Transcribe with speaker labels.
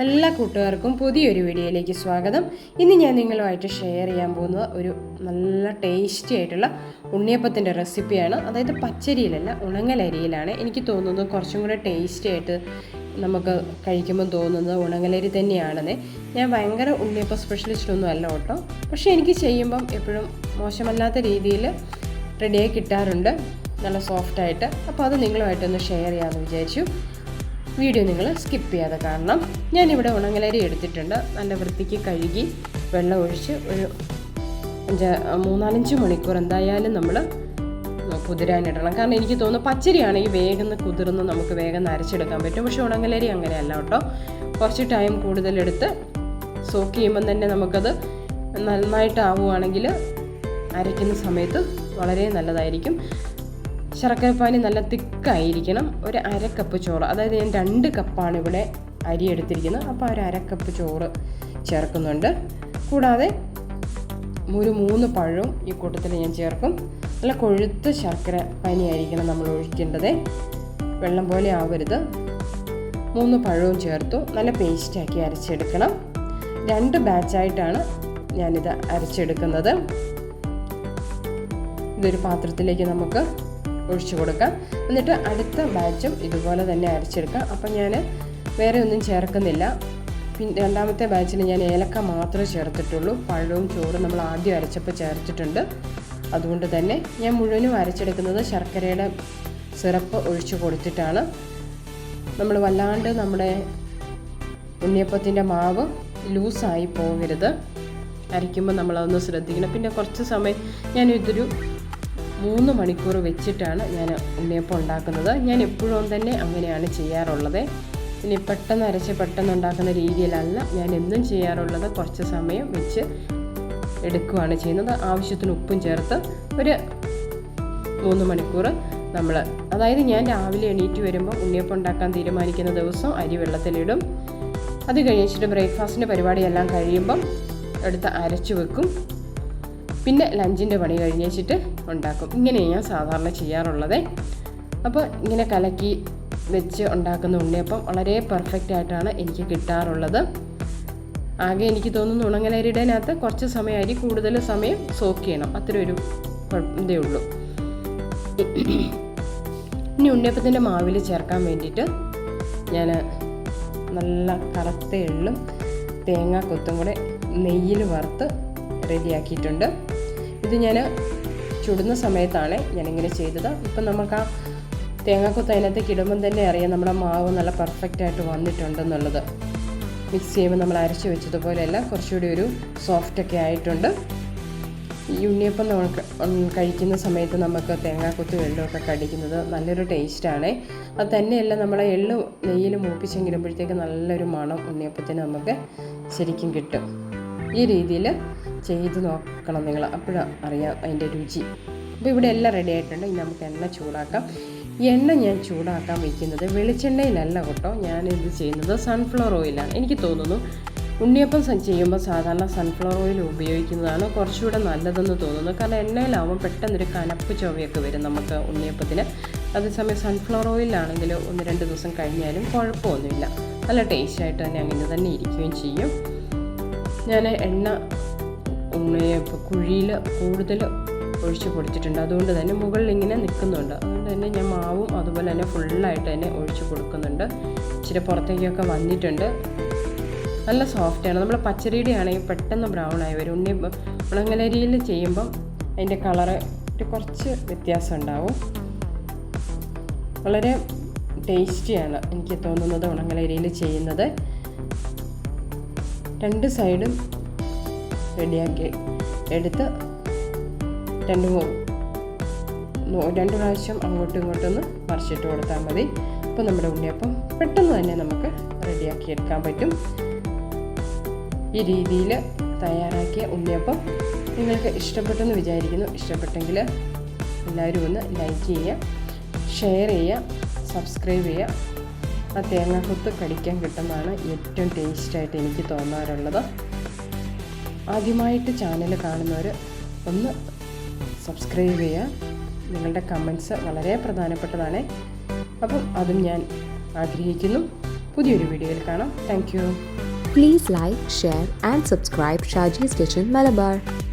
Speaker 1: എല്ലാ കൂട്ടുകാർക്കും പുതിയൊരു വീഡിയോയിലേക്ക് സ്വാഗതം. ഇന്ന് ഞാൻ നിങ്ങളുമായിട്ട് ഷെയർ ചെയ്യാൻ പോകുന്നത് ഒരു നല്ല ടേസ്റ്റി ആയിട്ടുള്ള ഉണ്ണിയപ്പത്തിന്റെ റെസിപ്പിയാണ് അതായത് പച്ചരിയിലല്ല ഉണങ്ങലരിയിലാണ്. എനിക്ക് തോന്നുന്നത് കുറച്ചും കൂടെ ടേസ്റ്റി ആയിട്ട് നമുക്ക് കഴിക്കുമ്പോൾ തോന്നുന്നത് ഉണങ്ങലരി തന്നെയാണെന്നേ. ഞാൻ ഭയങ്കര ഉണ്ണിയപ്പം സ്പെഷ്യലിസ്റ്റ് ഒന്നും അല്ല കേട്ടോ. പക്ഷേ എനിക്ക് ചെയ്യുമ്പം എപ്പോഴും മോശമല്ലാത്ത രീതിയിൽ റെഡിയായി കിട്ടാറുണ്ട്. നല്ല സോഫ്റ്റായിട്ട് അപ്പോൾ അത് നിങ്ങളുമായിട്ടൊന്ന് ഷെയർ ചെയ്യാമെന്ന് വിചാരിച്ചു. വീഡിയോ നിങ്ങൾ സ്കിപ്പ് ചെയ്യാതെ കാണണം. ഞാനിവിടെ ഉണങ്ങലരി എടുത്തിട്ടുണ്ട്. നല്ല വൃത്തിക്ക് കഴുകി വെള്ളം ഒഴിച്ച് ഒരു അഞ്ച് മൂന്നാലഞ്ച് മണിക്കൂർ എന്തായാലും നമ്മൾ കുതിരാനിടണം കാരണം എനിക്ക് തോന്നുന്നു പച്ചരിയാണെങ്കിൽ വേഗം കുതിർന്ന് നമുക്ക് വേഗം അരച്ചെടുക്കാൻ പറ്റും. പക്ഷേ ഉണങ്ങലരി അങ്ങനെയല്ല കേട്ടോ. കുറച്ച് ടൈം കൂടുതലെടുത്ത് സോക്ക് ചെയ്യുമ്പം തന്നെ നമുക്കത് നന്നായിട്ടാവുകയാണെങ്കിൽ അരയ്ക്കുന്ന സമയത്ത് വളരെ നല്ലതായിരിക്കും. ശർക്കരപ്പാനി നല്ല തിക്കായിരിക്കണം. ഒരു അര കപ്പ് ചോറ്. അതായത് ഞാൻ രണ്ട് കപ്പാണ് ഇവിടെ അരി എടുത്തിരിക്കുന്നത്. അപ്പോൾ ഒരു അര കപ്പ് ചോറ് ചേർക്കുന്നുണ്ട്. കൂടാതെ ഒരു മൂന്ന് പഴവും ഈ കൂട്ടത്തിൽ ഞാൻ ചേർക്കും. നല്ല കൊഴുത്ത ശർക്കര പനിയായിരിക്കണം നമ്മൾ ഒഴിക്കേണ്ടത്. വെള്ളം പോലെ ആവരുത്. മൂന്ന് പഴവും ചേർത്തു. നല്ല പേസ്റ്റാക്കി അരച്ചെടുക്കണം. രണ്ട് ബാച്ചായിട്ടാണ് ഞാനിത് അരച്ചെടുക്കുന്നത്. ഇതൊരു പാത്രത്തിലേക്ക് നമുക്ക് ഒഴിച്ചു കൊടുക്കാം. എന്നിട്ട് അടുത്ത ബാച്ചും ഇതുപോലെ തന്നെ അരച്ചെടുക്കാം. അപ്പം ഞാൻ വേറെ ഒന്നും ചേർക്കുന്നില്ല. പിന്നെ രണ്ടാമത്തെ ബാച്ചിൽ ഞാൻ ഏലക്ക മാത്രമേ ചേർത്തിട്ടുള്ളൂ. പഴവും ചോറും നമ്മൾ ആദ്യം അരച്ചപ്പോൾ ചേർത്തിട്ടുണ്ട്. അതുകൊണ്ട് തന്നെ ഞാൻ മുഴുവനും അരച്ചെടുക്കുന്നത് ശർക്കരയുടെ സിറപ്പ് ഒഴിച്ചു കൊടുത്തിട്ടാണ്. നമ്മൾ വല്ലാണ്ട് നമ്മുടെ ഉണ്ണിയപ്പത്തിന്റെ മാവ് ലൂസായി പോകരുത്. അരയ്ക്കുമ്പോൾ നമ്മളതൊന്ന് ശ്രദ്ധിക്കണം. പിന്നെ കുറച്ച് സമയം ഞാൻ ഇതൊരു മൂന്ന് മണിക്കൂർ വെച്ചിട്ടാണ് ഞാൻ ഉണ്ണിയപ്പം ഉണ്ടാക്കുന്നത്. ഞാൻ എപ്പോഴും തന്നെ അങ്ങനെയാണ് ചെയ്യാറുള്ളത്. ഇനി പെട്ടെന്ന് അരച്ച് പെട്ടെന്ന് ഉണ്ടാക്കുന്ന രീതിയിലല്ല ഞാൻ എന്നും ചെയ്യാറുള്ളത്. കുറച്ച് സമയം വെച്ച് എടുക്കുകയാണ് ചെയ്യുന്നത്. ആവശ്യത്തിന് ഉപ്പും ചേർത്ത് ഒരു മൂന്ന് മണിക്കൂർ നമ്മൾ അതായത് ഞാൻ രാവിലെ എണീറ്റ് വരുമ്പോൾ ഉണ്ണിയപ്പം ഉണ്ടാക്കാൻ തീരുമാനിക്കുന്ന ദിവസം അരി വെള്ളത്തിലിടും. അത് കഴിഞ്ഞിട്ട് ബ്രേക്ക്ഫാസ്റ്റിന്റെ പരിപാടിയെല്ലാം കഴിയുമ്പം എടുത്ത് അരച്ചു വെക്കും. പിന്നെ ലഞ്ചിന്റെ പണി കഴിഞ്ഞ് ഉണ്ടാക്കും. ഇങ്ങനെയാണ് ഞാൻ സാധാരണ ചെയ്യാറുള്ളത്. അപ്പോൾ ഇങ്ങനെ കലക്കി വെച്ച് ഉണ്ടാക്കുന്ന ഉണ്ണിയപ്പം വളരെ പെർഫെക്റ്റ് ആയിട്ടാണ് എനിക്ക് കിട്ടാറുള്ളത്. ആകെ എനിക്ക് തോന്നുന്നു ഉണങ്ങലരിയുടേനകത്ത് കുറച്ച് സമയം കൂടുതൽ സമയം സോക്ക് ചെയ്യണം. അത്ര ഒരു ഇതേ ഉള്ളൂ. ഇനി ഉണ്ണിയപ്പത്തിന്റെ മാവിൽ ചേർക്കാൻ വേണ്ടിയിട്ട് ഞാൻ നല്ല കറുത്ത എള്ളും തേങ്ങാ കൊത്തും കൂടെ നെയ്യിൽ വറുത്ത് റെഡിയാക്കിയിട്ടുണ്ട്. ഇത് ഞാൻ ചുടുന്ന സമയത്താണ് ഞാനിങ്ങനെ ചെയ്തത്. ഇപ്പം നമുക്ക് ആ തേങ്ങാക്കൊത്ത് അതിനകത്തേക്ക് ഇടുമ്പം തന്നെ അറിയാം നമ്മുടെ മാവ് നല്ല പെർഫെക്റ്റ് ആയിട്ട് വന്നിട്ടുണ്ടെന്നുള്ളത്. മിക്സ് ചെയ്യുമ്പോൾ നമ്മൾ അരച്ച് വെച്ചതുപോലെയല്ല കുറച്ചുകൂടി ഒരു സോഫ്റ്റൊക്കെ ആയിട്ടുണ്ട്. ഈ ഉണ്ണിയപ്പം നമുക്ക് കഴിക്കുന്ന സമയത്ത് നമുക്ക് തേങ്ങാക്കൊത്ത് വെള്ളമൊക്കെ കടിക്കുന്നത് നല്ലൊരു ടേസ്റ്റാണ് അത് തന്നെയല്ല നമ്മളെ എള്ള് നെയ്യിൽ മൂപ്പിച്ചെങ്കിലുമ്പോഴത്തേക്ക് നല്ലൊരു മണം ഉണ്ണിയപ്പത്തിന് നമുക്ക് ശരിക്കും കിട്ടും. ഈ രീതിയിൽ ചെയ്ത് നോക്കണം നിങ്ങൾ. അപ്പോഴാണ് അറിയാം അതിന്റെ രുചി. അപ്പോൾ ഇവിടെ എല്ലാം റെഡി ആയിട്ടുണ്ട്. ഇനി നമുക്ക് എണ്ണ ചൂടാക്കാം. എണ്ണ ഞാൻ ചൂടാക്കാൻ വയ്ക്കുന്നത് വെളിച്ചെണ്ണയിലല്ല കേട്ടോ. ഞാനിത് ചെയ്യുന്നത് സൺഫ്ലവർ ഓയിലാണ് എനിക്ക് തോന്നുന്നു ഉണ്ണിയപ്പം ചെയ്യുമ്പോൾ സാധാരണ സൺഫ്ലവർ ഓയിൽ ഉപയോഗിക്കുന്നതാണ് കുറച്ചുകൂടെ നല്ലതെന്ന് തോന്നുന്നു. കാരണം എണ്ണയിലാവുമ്പോൾ പെട്ടെന്നൊരു കനപ്പ് ചൊവയൊക്കെ വരും നമുക്ക് ഉണ്ണിയപ്പത്തിന്. അതേസമയം സൺഫ്ലവർ ഓയിലാണെങ്കിൽ ഒന്ന് രണ്ട് ദിവസം കഴിഞ്ഞാലും കുഴപ്പമൊന്നുമില്ല. നല്ല ടേസ്റ്റായിട്ട് തന്നെ അങ്ങനെ തന്നെ ഇരിക്കുകയും ചെയ്യും. ഞാൻ എണ്ണ കുഴിയിൽ കൂടുതൽ ഒഴിച്ച് കൊടുത്തിട്ടുണ്ട്. അതുകൊണ്ട് തന്നെ മുകളിൽ ഇങ്ങനെ നിൽക്കുന്നുണ്ട്. അതുകൊണ്ട് തന്നെ ഞാൻ മാവും അതുപോലെ തന്നെ ഫുള്ളായിട്ട് തന്നെ ഒഴിച്ച് കൊടുക്കുന്നുണ്ട്. ഇച്ചിരി പുറത്തേക്കൊക്കെ വന്നിട്ടുണ്ട്. നല്ല സോഫ്റ്റാണ് നമ്മൾ പച്ചരിയുടെ ആണെങ്കിൽ പെട്ടെന്ന് ബ്രൗൺ ആയി വരും. ഉണ്ണി ഉണങ്ങലരിയിൽ ചെയ്യുമ്പം അതിന്റെ കളറ് കുറച്ച് വ്യത്യാസം ഉണ്ടാവും. വളരെ ടേസ്റ്റിയാണ് എനിക്ക് തോന്നുന്നത് ഉണങ്ങലരിയിൽ ചെയ്യുന്നത്. രണ്ട് സൈഡും റെഡിയാക്കി എടുത്ത് രണ്ട് രണ്ട് പ്രാവശ്യം അങ്ങോട്ടും ഇങ്ങോട്ടും ഒന്ന് മറിച്ചിട്ട് കൊടുത്താൽ മതി. അപ്പോൾ നമ്മുടെ ഉണ്ണിയപ്പം പെട്ടെന്ന് തന്നെ നമുക്ക് റെഡിയാക്കി എടുക്കാൻ പറ്റും. ഈ രീതിയിൽ തയ്യാറാക്കിയ ഉണ്ണിയപ്പം നിങ്ങൾക്ക് ഇഷ്ടപ്പെട്ടെന്ന് വിചാരിക്കുന്നു. ഇഷ്ടപ്പെട്ടെങ്കിൽ എല്ലാവരും ഒന്ന് ലൈക്ക് ചെയ്യുക ഷെയർ ചെയ്യുക സബ്സ്ക്രൈബ് ചെയ്യുക. ആ തേങ്ങാക്കൊത്ത് കടിക്കാൻ കിട്ടുന്നതാണ് ഏറ്റവും ടേസ്റ്റായിട്ട് എനിക്ക് തോന്നാറുള്ളത്. ആദ്യമായിട്ട് ചാനൽ കാണുന്നവർ ഒന്ന് സബ്സ്ക്രൈബ് ചെയ്യുക. നിങ്ങളുടെ കമൻസ് വളരെ പ്രധാനപ്പെട്ടതാണ്. അപ്പം അതും ഞാൻ ആഗ്രഹിക്കുന്നു. പുതിയൊരു വീഡിയോയിൽ കാണാം. Thank you.
Speaker 2: Please like share and subscribe Shaji station Malabar.